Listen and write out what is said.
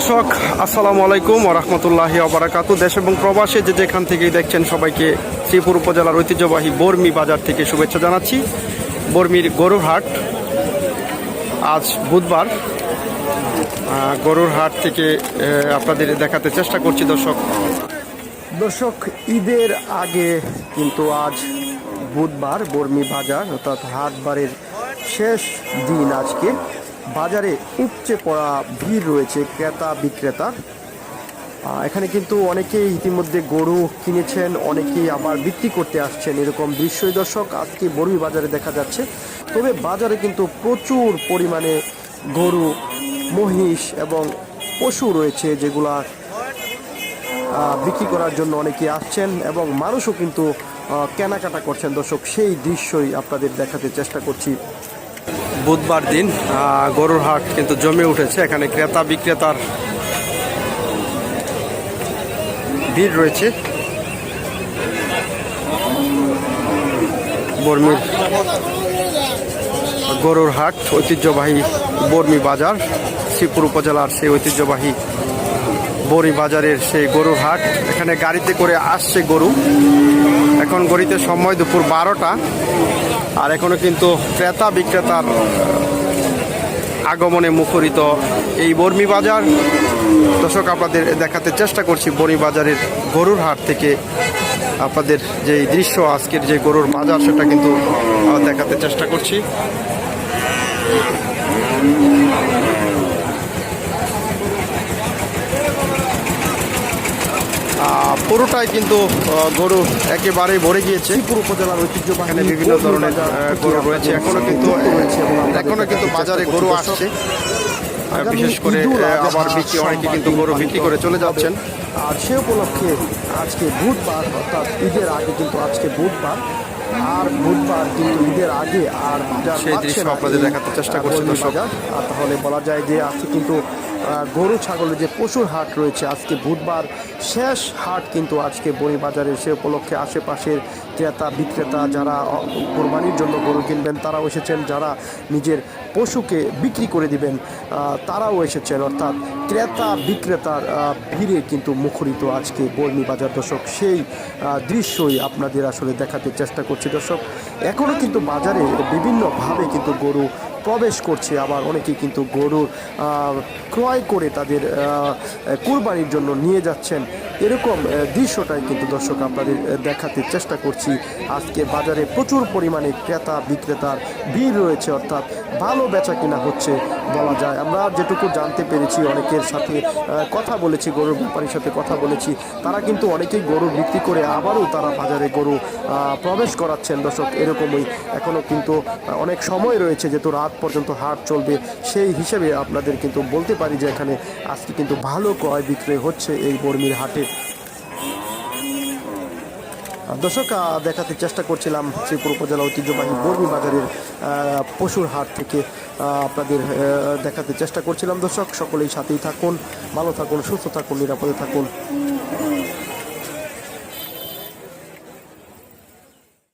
দর্শক, আসসালামু আলাইকুম রহমতুল্লাহি আবরাকাতু দেশ এবং প্রবাসে যে যেখান থেকেই দেখছেন সবাইকে শ্রীপুর উপজেলার ঐতিহ্যবাহী বর্মি বাজার থেকে শুভেচ্ছা জানাচ্ছি। বর্মির গরুর হাট আজ বুধবার গরুর হাট থেকে আপনাদের দেখাতে চেষ্টা করছি দর্শক। দর্শক, ঈদের আগে কিন্তু আজ বুধবার বর্মি বাজার, অর্থাৎ হাটবারের শেষ দিন আজকে। বাজারে উপচে পড়া ভিড় রয়েছে ক্রেতা বিক্রেতার এখানে কিন্তু অনেকেই ইতিমধ্যে গরু কিনেছেন, অনেকেই আবার বিক্রি করতে আসছেন। এরকম দৃশ্যই দর্শক, আজকে বরুই বাজারে দেখা যাচ্ছে। তবে বাজারে কিন্তু প্রচুর পরিমাণে গরু, মহিষ এবং পশু রয়েছে যেগুলা বিক্রি করার জন্য অনেকে আসছেন এবং মানুষও কিন্তু কেনাকাটা করছেন। দর্শক, সেই দৃশ্যই আপনাদের দেখাতে চেষ্টা করছি। বুধবার দিন গরুর হাট কিন্তু জমে উঠেছে। এখানে ক্রেতা বিক্রেতার ভিড় রয়েছে। বর্মির গরুর হাট, ঐতিহ্যবাহী বর্মি বাজার, শ্রীপুর উপজেলার সেই ঐতিহ্যবাহী বড়ি বাজারের সেই গরুর হাট। এখানে গাড়িতে করে আসছে গরু। এখন গড়িতে সময় দুপুর বারোটা। আর এখনও কিন্তু ক্রেতা বিক্রেতার আগমনে মুখরিত এই বর্মি বাজার দর্শক, আপনাদের দেখাতে চেষ্টা করছি বর্মি বাজারের গরুর হাট থেকে। আপনাদের যে দৃশ্য, আজকের যে গরুর বাজার, সেটা কিন্তু দেখাতে চেষ্টা করছি। পুরোটাই কিন্তু গরু একেবারে ভরে গিয়েছে। পুরো উপজেলার এখানে বিভিন্ন ধরনের গরু রয়েছে। এখনও কিন্তু এখনও কিন্তু বাজারে গরু আসছে। বিশেষ করে আবার বিক্রি অনেকে কিন্তু গরু বিক্রি করে চলে যাচ্ছেন। আর সে উপলক্ষে আজকে বুধবার অর্থাৎ ঈদের আগে কিন্তু আজকে বুধবার আর বুধবার কিন্তু ঈদের আগে আর সেই দৃশ্য আপনাদের দেখাতে চেষ্টা করছি, দর্শক। আর তাহলে বলা যায় যে আজকে কিন্তু গরু, ছাগলের যে পশুর হাট রয়েছে আজকে বুধবার, শেষ হাট কিন্তু আজকে বই বাজারে সে উপলক্ষে আশেপাশের ক্রেতা, বিক্রেতা যারা কোরবানির জন্য গরু কিনবেন, তারাও এসেছেন, যারা নিজের পশুকে বিক্রি করে দিবেন তারাও এসেছেন। অর্থাৎ ক্রেতা, বিক্রেতার ভিড়ে কিন্তু মুখরিত আজকে বর্মি বাজার। দর্শক, সেই দৃশ্যই আপনাদের আসলে দেখাতে চেষ্টা করছি। দর্শক এখনও কিন্তু বাজারে বিভিন্নভাবে কিন্তু গরু প্রবেশ করছে। আবার অনেকে কিন্তু গরুর ক্রয় করে তাদের কুরবানির জন্য নিয়ে যাচ্ছেন। এরকম দৃশ্যটাই কিন্তু দর্শক আপনাদের দেখাতে চেষ্টা করছি। আজকে বাজারে প্রচুর পরিমাণে ক্রেতা, বিক্রেতার ভিড় রয়েছে। অর্থাৎ ভালো বেচা কিনা হচ্ছে বলা যায়। আমরা যেটুকু জানতে পেরেছি, অনেকের সাথে কথা বলেছি, গরুর ব্যাপারীর সাথে কথা বলেছি। তারা কিন্তু অনেকেই গরু বিক্রি করে আবারও তারা বাজারে গরু প্রবেশ করাচ্ছেন। দর্শক, এরকমই এখনও কিন্তু অনেক সময় রয়েছে যেহেতু রাত পর্যন্ত হাট চলবে, সেই হিসেবে আপনাদের কিন্তু বলতে পারি যে এখানে আজকে কিন্তু ভালো ক্রয় বিক্রয় হচ্ছে এই বর্মির হাটে। দর্শক দেখাতে চেষ্টা করছিলাম শ্রীপুর উপজেলা ঐতিহ্যবাহী বর্মি বাজারের পশুর হাট থেকে আপনাদের দেখাতে চেষ্টা করছিলাম। দর্শক, সকলেই সাথেই থাকুন, ভালো থাকুন, সুস্থ থাকুন, নিরাপদে থাকুন।